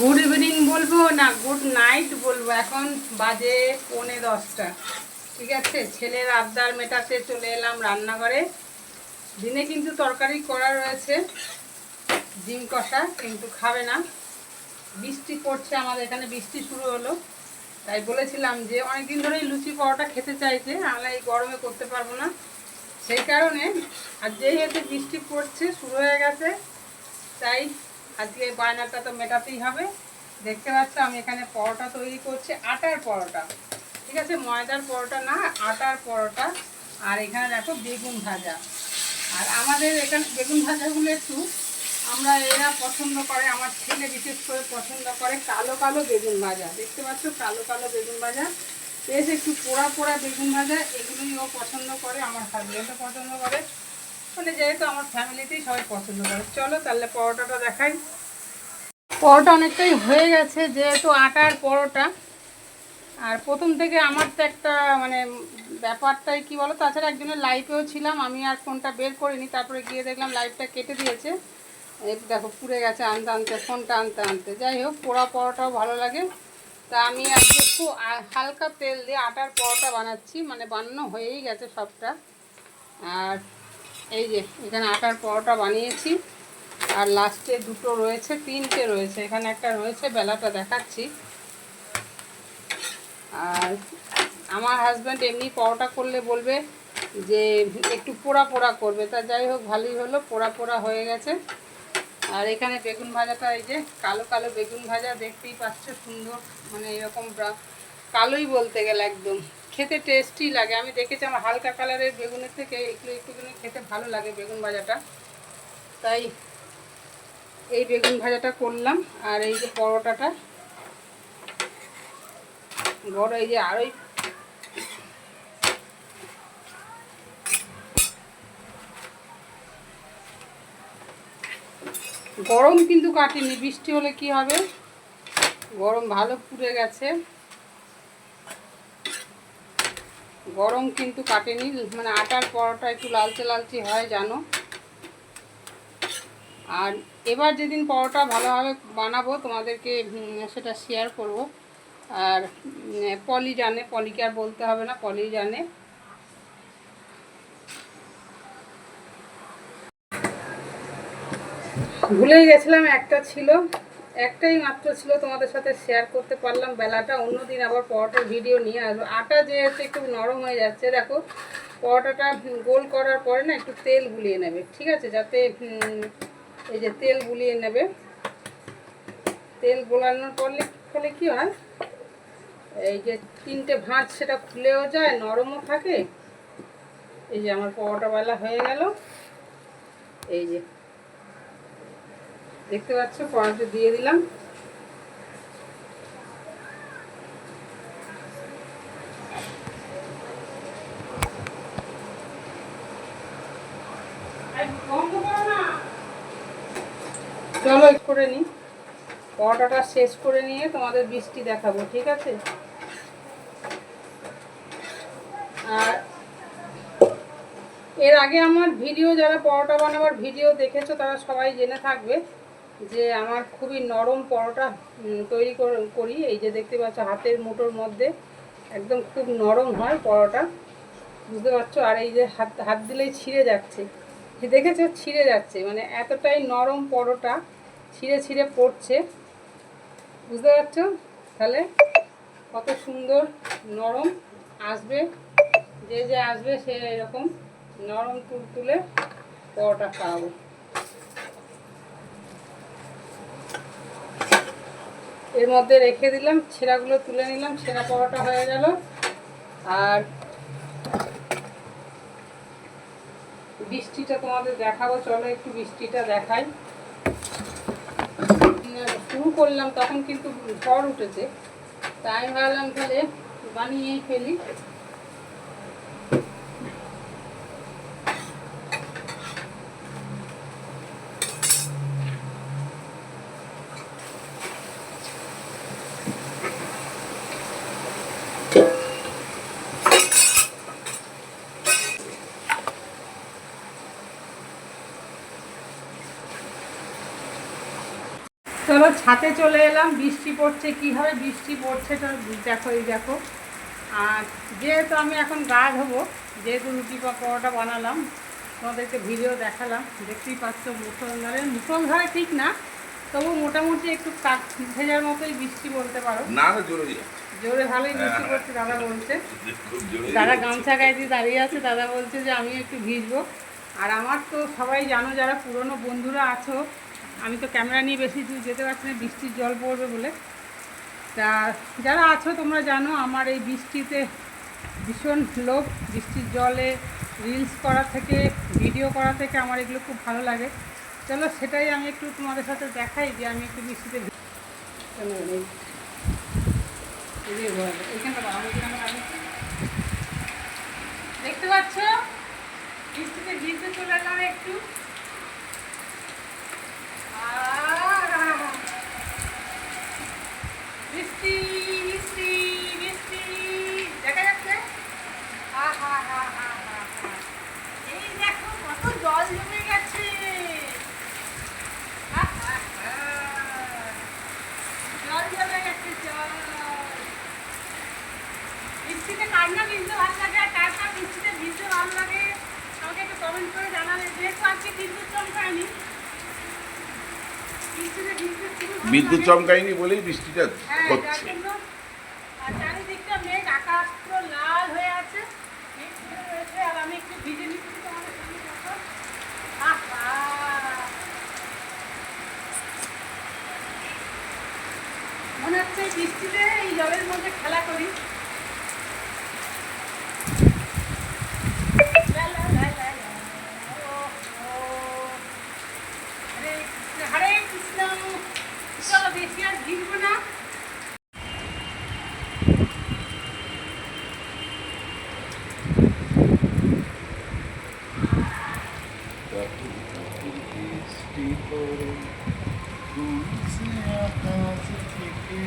Good evening বলব না good night বলব। এখন বাজে পৌনে দশটা। ঠিক আছে? ছেলের আবদার মেটাতে চলে এলাম রান্নাঘরে। দিনে কিন্তু তরকারি করা রয়েছে, ডিম কষা, কিন্তু খাবে না। বৃষ্টি পড়ছে আমাদের এখানে, বৃষ্টি শুরু হলো। তাই বলেছিলাম যে অনেকদিন ধরেই লুচি পরোটা খেতে চাইছে আমরা এই গরমে করতে পারব না। সেই কারণে আর যেহেতু বৃষ্টি পড়ছে, শুরু হয়ে গেছে, তাই আজকে বায়নাটা তো মেটাতেই হবে। দেখতে পাচ্ছ, আমি এখানে পরোটা তৈরি করছি, আটার পরোটা। ঠিক আছে, ময়দার পরোটা না, আটার পরোটা। আর এখানে দেখো, বেগুন ভাজা। আর আমাদের এখানে বেগুন ভাজাগুলো একটু, আমরা এরা পছন্দ করে, আমার ছেলে বিশেষ করে পছন্দ করে কালো কালো বেগুন ভাজা। দেখতে পাচ্ছ, কালো কালো বেগুন ভাজা। বেশ একটু পোড়া পোড়া বেগুন ভাজা, এগুলোই ও পছন্দ করে, আমার হাজব্যান্ডও পছন্দ করে। মানে যেহেতু আমার ফ্যামিলিতেই সবাই পছন্দ করে, চলো তাহলে পরোটাটা দেখাই। পরোটা অনেকটাই হয়ে গেছে, যেহেতু আটার পরোটা। আর প্রথম থেকে আমার তো একটা মানে ব্যাপারটাই কি বলো তাছাড়া একজনের লাইভেও ছিলাম, আমি আর ফোনটা বের করিনি, তারপরে গিয়ে দেখলাম লাইভটা কেটে দিয়েছে। এই দেখো, পুড়ে গেছে আনতে আনতে, ফোনটা আনতে আনতে। যাই হোক, পোড়া পরোটাও ভালো লাগে। তা আমি আজকে একটু হালকা তেল দিয়ে আটার পরোটা বানাচ্ছি মানে বানানো হয়েই গেছে সবটা। আর এই যে, এখানে আটার পরোটা বানিয়েছি। আর লাস্টে দুটো রয়েছে, তিনটে রয়েছে। এখানে একটা রয়েছে, বেলাটা দেখাচ্ছি। আর আমার হাজব্যান্ড এমনি পরোটা করলে বলবে যে, একটু পোড়া পোড়া করবে। তা যাই হোক, ভালোই হলো, পোড়া পোড়া হয়ে গেছে। আর এখানে বেগুন ভাজাটা, এই যে, কালো কালো বেগুন ভাজা, দেখতেই পাচ্ছ সুন্দর। মানে এরকম কালোই বলতে গেলে একদম। খেতে টেস্টি লাগে। আমি দেখেছি আমার হালকা কালারের বেগুনের থেকে একটু একটুখানি খেতে ভালো লাগে বেগুন ভাজাটা। তাই এই বেগুন ভাজাটা করলাম। আর এই যে পরোটাটা, বড় এই যে আরোই। গরম কিন্তু কাটেনি, বৃষ্টি হলে কি হবে? গরম ভালো পুড়ে গেছে। গরম কিন্তু কাটেনি মানে আটার পরোটা একটু লালচে লালচে হয়, জানো। আর এবার যেদিন পরোটা ভালোভাবে বানাবো, তোমাদেরকে সেটা শেয়ার করব। আর পলি জানে, পলিকে আর বলতে হবে না, পলি জানে। ভুলেই গেছিলাম, একটা ছিল। একটাই মাত্র ছিল তোমাদের সাথে শেয়ার করতে পারলাম, বেলাটা। অন্যদিন আবার পরোটার ভিডিও নিয়ে আসব। আটা যেহেতু একটু নরম হয়ে যাচ্ছে, দেখো, পরোটাটা গোল করার পরে না একটু তেল গুলিয়ে নেবে, ঠিক আছে? যাতে এই যে তেল গুলিয়ে নেবে। তেল গোলানোর পরলে ফলে কি হয়? এই যে তিনটে ভাঁজ সেটা খুলেও যায়, নরমও থাকে। এই যে আমার পরোটা বেলা হয়ে গেল। এই যে দেখতে পাচ্ছ পরোটা দিয়ে দিলাম। চলো করে নিই পরোটাটা শেষ করে নিয়ে তোমাদের বৃষ্টি দেখাবো ঠিক আছে? আর এর আগে আমার ভিডিও যারা পরোটা বানাবার ভিডিও দেখেছ তারা সবাই জেনে থাকবে যে আমার খুবই নরম পরোটা তৈরি কর- এই যে দেখতে পাচ্ছ, হাতের মুঠোর মধ্যে একদম খুব নরম হয় পরোটা। বুঝতে পারছ? আর এই যে হাত হাত দিলেই ছিঁড়ে যাচ্ছে। দেখেছ? ছিঁড়ে যাচ্ছে। মানে এতটাই নরম পরোটা ছিঁড়ে ছিঁড়ে পড়ছে। বুঝতে পারছ? তাহলে কত সুন্দর নরম আসবে। যে যে আসবে সে এরকম নরম তুল তুলে পরোটা খাওয়াবো। এর মধ্যে রেখে দিলাম, ছেঁড়াগুলো তুলে নিলাম, ছেঁড়া পরোটা হয়ে গেল। আর বৃষ্টিটা তোমাদের দেখাবো, চলো একটু বৃষ্টিটা দেখাই। শুরু করলাম, তখন কিন্তু ঝড় উঠেছে, তাই ভাবলাম তাহলে বানিয়েই ফেলি। চলো ছাতে চলে এলাম বৃষ্টি পড়ছে কীভাবে বৃষ্টি পড়ছে তো দেখো এই দেখো। আর যেহেতু আমি এখন গা ধোবো যেহেতু রুটি বা পরোটা বানালাম তোমাদেরকে ভিডিও দেখালাম দেখতেই পাচ্ছ মুসলধারে। মুসলধারে ঠিক না তবু মোটামুটি একটু কাক ভেজার মতোই বৃষ্টি বলতে পারো। না জোরে জোরে ভালোই বৃষ্টি পড়ছে দাদা বলছে। দাদা গামছা গায়ে দিয়ে দাঁড়িয়ে আছে দাদা বলছে যে আমি একটু ভিজবো। আর আমার তো সবাই জানো যারা পুরনো বন্ধুরা আছো আমি তো ক্যামেরা নিয়ে বেশি দূর যেতে পারছি না বৃষ্টির জল পড়বে বলে তা যারা আছো তোমরা জানো আমার এই বৃষ্টিতে ভীষণ লোভ বৃষ্টির জলে রিলস করা থেকে ভিডিও করা থেকে আমার এগুলো খুব ভালো লাগে চলো সেটাই আমি একটু তোমাদের সাথে দেখাই যে আমি একটু বৃষ্টিতে। দেখতে পাচ্ছ বৃষ্টিতে ভিজতে চলে এলাম একটু ค่ะ নিচ্ছি তোমাদের সামনে দেখো। আহা! মনে হচ্ছে বৃষ্টিতে এই জলের মধ্যে খেলা করি লা লা লা লা লা। ও, ও। হরে কৃষ্ণ হরে কৃষ্ণ চলো বেশি আর ভিজবো না বৃষ্টি পড়ে তুলছে আকাশ থেকে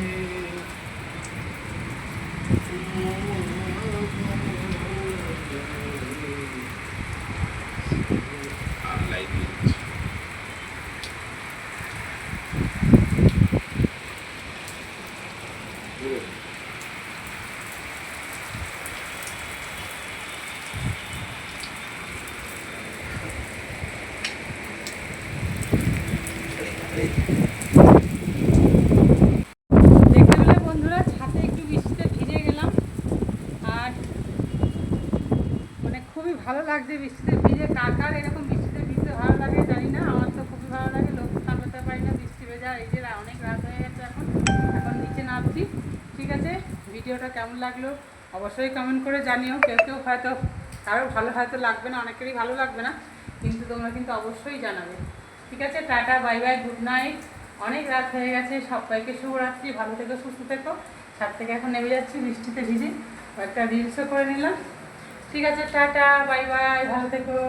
আর লাইট জ্বলছে। দেখতে পেলে বন্ধুরা ছাদে একটু বৃষ্টিতে ভিজে গেলাম আর মানে খুবই ভালো লাগছে বৃষ্টিতে ভিজে, কার কার এরকম বৃষ্টিতে ভিজতে ভালো লাগে জানি না, আমার তো খুবই ভালো লাগে, লোক সামলাতে পারি না, বৃষ্টি ভেজা, এই যে অনেক রাত হয়ে গেছে এখন এখন নিচে নামছি, ঠিক আছে? ভিডিওটা কেমন লাগল অবশ্যই কমেন্ট করে জানিও, কেউ কেউ হয়তো, কারও ভালো হয়তো লাগবে না, অনেকেরই ভালো লাগবে না, কিন্তু তোমরা কিন্তু অবশ্যই জানাবে, ঠিক আছে? Tata bye bye good night অনেক রাত হয়ে গেছে, সবাইকে শুভরাত্রি, ভালো থেকো, সুস্থ থেকো, ছাদ থেকে এখন নেমে যাচ্ছি, বৃষ্টিতে ভিজে একটা রিলসও করে নিলাম। ঠিক আছে টাটা বাই বাই ভালো থেকো।